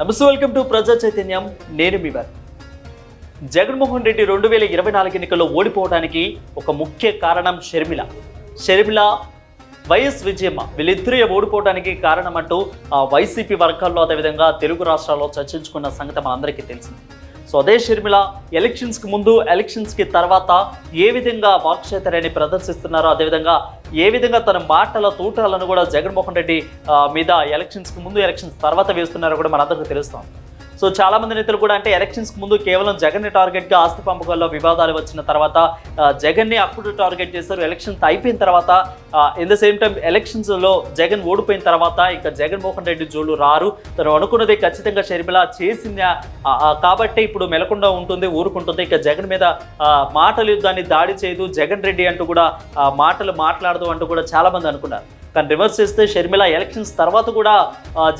నమస్తే welcome to ప్రజా చైతన్యం. నేను మీ వారు. జగన్మోహన్ రెడ్డి రెండు వేల ఇరవై నాలుగు ఎన్నికల్లో ఓడిపోవడానికి ఒక ముఖ్య కారణం షర్మిల. షర్మిల వైఎస్ విజయమ్మ వీళ్ళిద్దరూ ఓడిపోవడానికి కారణం అంటూ ఆ వైసీపీ వర్గాల్లో అదేవిధంగా తెలుగు రాష్ట్రాల్లో చర్చించుకున్న సంగతి మనందరికీ తెలిసింది. సో అదే షర్మిల ఎలక్షన్స్కి ముందు ఎలక్షన్స్కి తర్వాత ఏ విధంగా వాక్చేతరాన్ని ప్రదర్శిస్తున్నారో అదేవిధంగా ఏ విధంగా తన మాటల తూటాలను కూడా జగన్మోహన్ రెడ్డి మీద ఎలక్షన్స్కి ముందు ఎలక్షన్స్ తర్వాత వేస్తున్నారో కూడా మనందరికీ తెలుస్తాం సో చాలా మంది నేతలు కూడా అంటే ఎలక్షన్స్ ముందు కేవలం జగన్ టార్గెట్గా ఆస్తి పంపకాల్లో వివాదాలు వచ్చిన తర్వాత జగన్ని అప్పుడు టార్గెట్ చేస్తారు ఎలక్షన్స్ అయిపోయిన తర్వాత ఇన్ ద సేమ్ టైం ఎలక్షన్స్లో జగన్ ఓడిపోయిన తర్వాత ఇక జగన్మోహన్ రెడ్డి జోలు రారు. తను అనుకున్నది ఖచ్చితంగా షర్మిల చేసింది. కాబట్టి ఇప్పుడు మెలకుండా ఉంటుంది ఊరుకుంటుంది. ఇక జగన్ మీద మాటలు యుద్ధాన్ని దాడి చేయదు. జగన్ రెడ్డి అంటూ కూడా మాటలు మాట్లాడదు అంటూ కూడా చాలా మంది అనుకున్నారు. కానీ రివర్స్ చేస్తే షర్మిల ఎలక్షన్స్ తర్వాత కూడా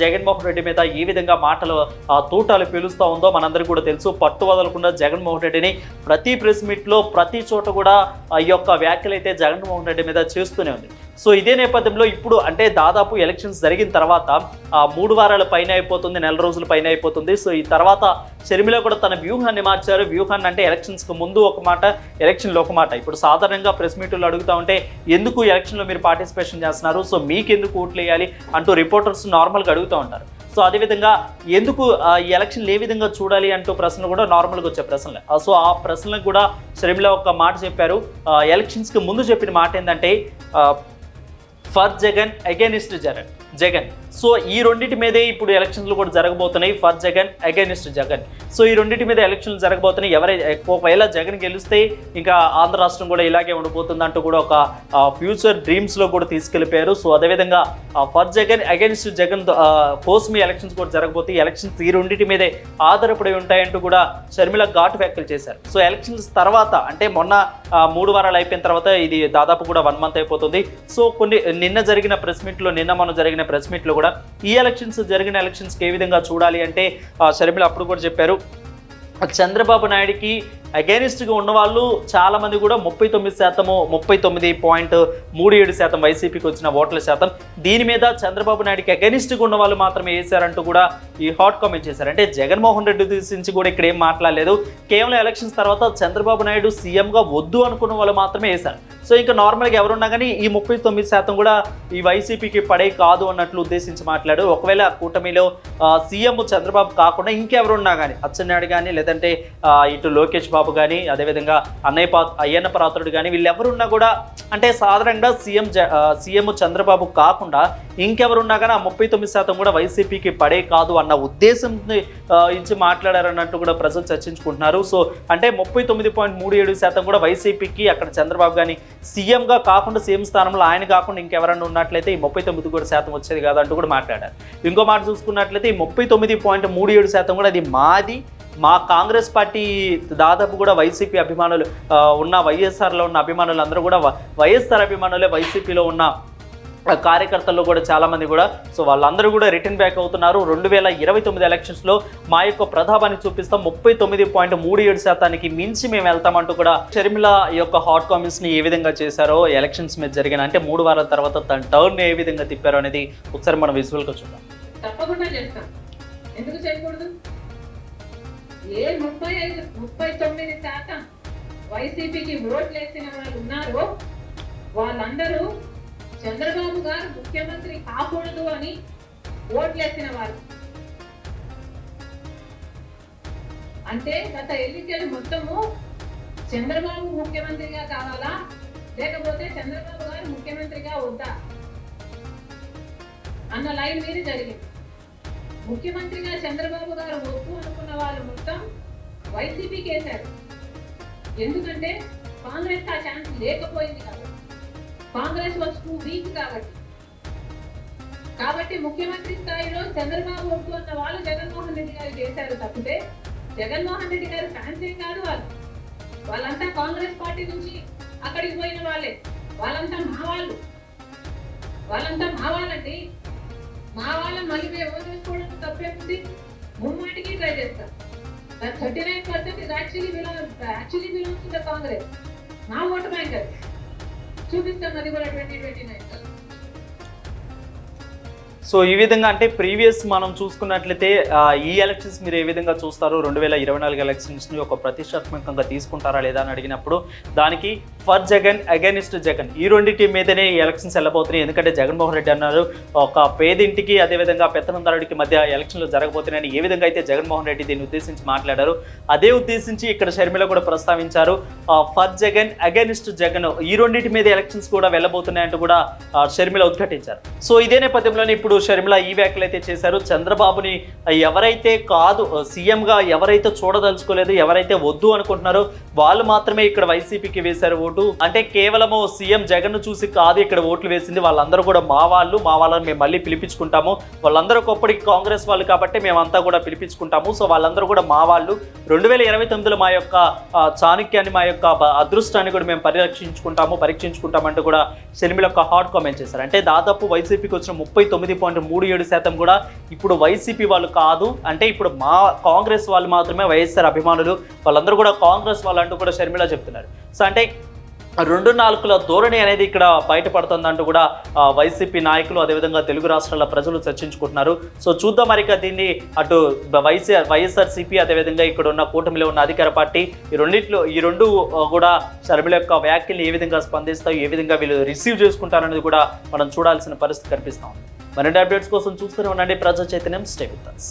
జగన్మోహన్ రెడ్డి మీద ఏ విధంగా మాటలు ఆ, తూటాలు పీలుస్తూ ఉందో మనందరికీ కూడా తెలుసు. పట్టు వదలకుండా జగన్మోహన్ రెడ్డిని ప్రతి ప్రెస్ మీట్లో ప్రతి చోట కూడా ఆ ఈ యొక్క వ్యాఖ్యలు అయితే జగన్మోహన్ రెడ్డి మీద చేస్తూనే ఉంది. సో ఇదే నేపథ్యంలో ఇప్పుడు అంటే దాదాపు ఎలక్షన్స్ జరిగిన తర్వాత ఆ, మూడు వారాల పైన అయిపోతుంది నెల రోజుల పైన అయిపోతుంది. సో ఈ తర్వాత షర్మిల కూడా తన వ్యూహాన్ని మార్చారు. వ్యూహాన్ని అంటే ఎలక్షన్స్కి ముందు ఒక మాట ఎలక్షన్లో ఒక మాట. ఇప్పుడు సాధారణంగా ప్రెస్ మీట్లు అడుగుతా ఉంటే ఎందుకు ఎలక్షన్లో మీరు పార్టిసిపేషన్ చేస్తున్నారు? సో మీకు ఎందుకు ఓట్లు వేయాలి అంటూ రిపోర్టర్స్ నార్మల్గా అడుగుతూ ఉంటారు. సో అదేవిధంగా ఎందుకు ఈ ఎలక్షన్లు ఏ విధంగా చూడాలి అంటూ ప్రశ్నలు కూడా నార్మల్గా వచ్చే ప్రశ్నలే. సో ఆ ప్రశ్నలకు కూడా షర్మిల ఒక మాట చెప్పారు. ఎలక్షన్స్కి ముందు చెప్పిన మాట ఏంటంటే for Jagan against Jagan. Jagan. So ఈ రెండింటి మీదే ఇప్పుడు ఎలక్షన్లు కూడా జరగబోతున్నాయి for Jagan against Jagan. So ఈ రెండింటి మీద ఎలక్షన్లు జరగబోతున్నాయి. ఎవరై ఒకవేళ జగన్ గెలిస్తే ఇంకా ఆంధ్ర రాష్ట్రం కూడా ఇలాగే ఉండబోతుంది అంటూ కూడా ఒక ఫ్యూచర్ డ్రీమ్స్లో కూడా తీసుకెళ్ళిపోయారు. సో అదేవిధంగా ఫర్ జగన్ అగైనిస్ట్ జగన్ కోసం ఈ ఎలక్షన్స్ కూడా జరగబోతాయి ఎలక్షన్స్ ఈ రెండింటి మీదే ఆధారపడి ఉంటాయంటూ కూడా షర్మిల ఘాటు వ్యాఖ్యలు చేశారు. సో ఎలక్షన్స్ తర్వాత అంటే మొన్న మూడు వారాలు అయిపోయిన తర్వాత ఇది దాదాపు కూడా వన్ మంత్ అయిపోతుంది. సో కొన్ని నిన్న జరిగిన ప్రెస్ మీట్లో నిన్న మనం జరిగిన ప్రెస్ మీట్లో కూడా ఈ ఎలక్షన్స్ జరిగిన ఎలక్షన్స్కి ఏ విధంగా చూడాలి అంటే ఆ, షర్మిల అప్పుడు కూడా చెప్పారు చంద్రబాబు నాయుడికి అగైనిస్ట్గా ఉన్న వాళ్ళు చాలా మంది కూడా ముప్పై తొమ్మిది శాతము ముప్పై తొమ్మిది పాయింట్ మూడు ఏడు శాతం వైసీపీకి వచ్చిన ఓట్ల శాతం. దీని మీద చంద్రబాబు నాయుడుకి అగైనిస్ట్గా ఉన్న వాళ్ళు మాత్రమే వేశారంటూ కూడా ఈ హాట్ కామెంట్ చేశారు. అంటే జగన్మోహన్ రెడ్డి గురించి కూడా ఇక్కడ ఏం మాట్లాడలేదు. కేవలం ఎలక్షన్స్ తర్వాత చంద్రబాబు నాయుడు సీఎంగా వద్దు అనుకున్న వాళ్ళు మాత్రమే వేశారు. సో ఇంకా నార్మల్గా ఎవరున్నా కానీ ఈ ముప్పై తొమ్మిది శాతం కూడా ఈ వైసీపీకి పడే కాదు అన్నట్లు ఉద్దేశించి మాట్లాడు ఒకవేళ కూటమిలో సీఎం చంద్రబాబు కాకుండా ఇంకెవరున్నా కానీ అచ్చెన్నాయుడు కానీ లేదంటే ఇటు లోకేష్ బాబు కానీ అదేవిధంగా అన్నయ్య పా అయ్యన్న పాత్రుడు కానీ వీళ్ళెవరున్నా కూడా అంటే సాధారణంగా సీఎం జ- సీఎం చంద్రబాబు కాకుండా ఇంకెవరున్నా కానీ ఆ ముప్పై తొమ్మిది శాతం కూడా వైసీపీకి పడే కాదు అన్న ఉద్దేశం ఇచ్చి మాట్లాడారన్నట్టు కూడా ప్రజలు చర్చించుకుంటున్నారు. సో అంటే ముప్పై తొమ్మిది పాయింట్ మూడు ఏడు శాతం కూడా వైసీపీకి అక్కడ చంద్రబాబు కానీ సీఎంగా కాకుండా సీఎం స్థానంలో ఆయన కాకుండా ఇంకెవరన్నా ఉన్నట్లయితే ఈ ముప్పై తొమ్మిది కూడా శాతం వచ్చేది కాదంటూ కూడా మాట్లాడారు. ఇంకో మాట చూసుకున్నట్లయితే ఈ ముప్పై తొమ్మిది పాయింట్ మూడు ఏడు శాతం కూడా అది మాది. మా కాంగ్రెస్ పార్టీ దాదాపు కూడా వైసీపీ అభిమానులు ఉన్న వైఎస్ఆర్లో ఉన్న అభిమానులు అందరూ కూడా వైఎస్ఆర్ అభిమానులే వైసీపీలో ఉన్న కార్యకర్తల్లో కూడా చాలామంది కూడా. సో వాళ్ళందరూ కూడా రిటర్న్ బ్యాక్ అవుతున్నారు. రెండు వేల ఇరవై తొమ్మిది ఎలక్షన్స్లో మా యొక్క ప్రతాపాన్ని చూపిస్తాం. ముప్పై తొమ్మిది పాయింట్ మూడు ఏడు శాతానికి మించి మేము వెళ్తామంటూ కూడా షర్మిల యొక్క హాట్ కామెంట్స్ని ఏ విధంగా చేశారో ఎలక్షన్స్ మీద జరిగిన అంటే మూడు వారాల తర్వాత తన టర్న్ ఏ విధంగా తిప్పారో అనేది ఒకసారి మనం విజువల్గా చూద్దాం. తప్పకుండా చేస్తాం. ఎందుకు చేయకూడదు? ఏ ముప్పై ఐదు ముప్పై తొమ్మిది శాతం వైసీపీకి ఓట్లు వేసిన వాళ్ళు ఉన్నారో వాళ్ళందరూ చంద్రబాబు గారు ముఖ్యమంత్రి కాకూడదు అని ఓట్లేసిన వాళ్ళు. అంటే గత ఎన్నికలు మొత్తము చంద్రబాబు ముఖ్యమంత్రిగా కావాలా? లేకపోతే చంద్రబాబు గారు ముఖ్యమంత్రిగా వద్దా? అన్న లైన్ మీద జరిగింది. ముఖ్యమంత్రిగా చంద్రబాబు గారు వైసీపీకి వేశారు ఎందుకంటే కాంగ్రెస్ ఆ ఛాన్స్ లేకపోయింది కాబట్టి. కాంగ్రెస్ వాజ్ టూ వీక్ కాబట్టి. కాబట్టి ముఖ్యమంత్రి స్థాయిలో చంద్రబాబు వద్దు అన్న వాళ్ళు జగన్మోహన్ రెడ్డి గారు చేశారు తప్పితే జగన్మోహన్ రెడ్డి గారు ఫ్యాన్స్ ఏం కాదు వాళ్ళు. వాళ్ళంతా కాంగ్రెస్ పార్టీ నుంచి అక్కడికి పోయిన వాళ్ళే. వాళ్ళంతా మా వాళ్ళు. వాళ్ళంతా మా వాళ్ళండి. మా వాళ్ళని మళ్ళీ మేము ఎవరు చేసుకోవడం తప్పేముంది ముమ్మాటికి ట్రై చేస్తాం. Thirty nine percent is actually belong actually belongs to the Congress నా ఓటు బ్యాంక్ అది? చూపిస్తాం అది కూడా ట్వంటీ ట్వంటీ నైన్ సో ఈ విధంగా అంటే ప్రీవియస్ మనం చూసుకున్నట్లయితే ఈ ఎలక్షన్స్ మీరు ఏ విధంగా చూస్తారు? రెండు వేల ఇరవై నాలుగు ఎలక్షన్స్ని ఒక ప్రతిష్టాత్మకంగా తీసుకుంటారా లేదా అని అడిగినప్పుడు దానికి ఫర్ జగన్ అగైనిస్ట్ జగన్ ఈ రెండింటి మీదనే ఈ ఎలక్షన్స్ వెళ్ళబోతున్నాయి. ఎందుకంటే జగన్మోహన్ రెడ్డి అన్నారు ఒక పేదింటికి అదేవిధంగా పెత్తనందారుడికి మధ్య ఎలక్షన్లు జరగబోతున్నాయని ఏ విధంగా అయితే జగన్మోహన్ రెడ్డి దీన్ని ఉద్దేశించి మాట్లాడారు అదే ఉద్దేశించి ఇక్కడ షర్మిల కూడా ప్రస్తావించారు ఫర్ జగన్ అగైనిస్ట్ జగన్ ఈ రెండింటి మీద ఎలక్షన్స్ కూడా వెళ్ళబోతున్నాయంటూ కూడా షర్మిల ఉద్ఘాటించారు. సో ఇదే నేపథ్యంలోనే ఇప్పుడు షర్మిల ఈ వ్యాఖ్యలు అయితే చేశారు. చంద్రబాబుని ఎవరైతే కాదు సీఎంగా ఎవరైతే చూడదలుచుకోలేదు ఎవరైతే వద్దు అనుకుంటున్నారో వాళ్ళు మాత్రమే ఇక్కడ వైసీపీకి వేశారు ఓటు. అంటే కేవలము సీఎం జగన్ను చూసి కాదు ఇక్కడ ఓట్లు వేసింది. వాళ్ళందరూ కూడా మా వాళ్ళు మా వాళ్ళని మేము మళ్ళీ పిలిపించుకుంటాము. వాళ్ళందరూ ఒకప్పటికి కాంగ్రెస్ వాళ్ళు కాబట్టి మేమంతా కూడా పిలిపించుకుంటాము. సో వాళ్ళందరూ కూడా మా వాళ్ళు. రెండు వేల ఇరవై తొమ్మిదిలో మా యొక్క చాణక్యాన్ని మా యొక్క అదృష్టాన్ని కూడా మేము పరిరక్షించుకుంటాము పరీక్షించుకుంటామంటూ కూడా షర్మిల ఒక హాట్ కామెంట్ చేశారు. అంటే దాదాపు వైసీపీకి వచ్చిన ముప్పై తొమ్మిది పాయింట్ మూడు ఏడు శాతం కూడా ఇప్పుడు వైసీపీ వాళ్ళు కాదు. అంటే ఇప్పుడు మా కాంగ్రెస్ వాళ్ళు మాత్రమే వైఎస్ఆర్ అభిమానులు. వాళ్ళందరూ కూడా కాంగ్రెస్ వాళ్ళు అంటూ కూడా షర్మిల చెప్తున్నారు. సో అంటే రెండు నాలుగుల ధోరణి అనేది ఇక్కడ బయటపడుతుందంటూ కూడా వైసీపీ నాయకులు అదేవిధంగా తెలుగు రాష్ట్రాల ప్రజలు చర్చించుకుంటున్నారు. సో చూద్దాం మరి ఇక దీన్ని అటు వైఎస్ఆర్ వైఎస్ఆర్ సిపి అదేవిధంగా ఇక్కడ ఉన్న కూటమిలో ఉన్న అధికార పార్టీ ఈ రెండిట్లో ఈ రెండు కూడా షర్మిల యొక్క వ్యాఖ్యలు ఏ విధంగా స్పందిస్తాయి ఏ విధంగా వీళ్ళు రిసీవ్ చేసుకుంటారనేది కూడా మనం చూడాల్సిన పరిస్థితి కనిపిస్తాం మరిన్ని అప్డేట్స్ కోసం చూస్తూనే ఉండండి ప్రజా చైతన్యం స్టే విత్ us.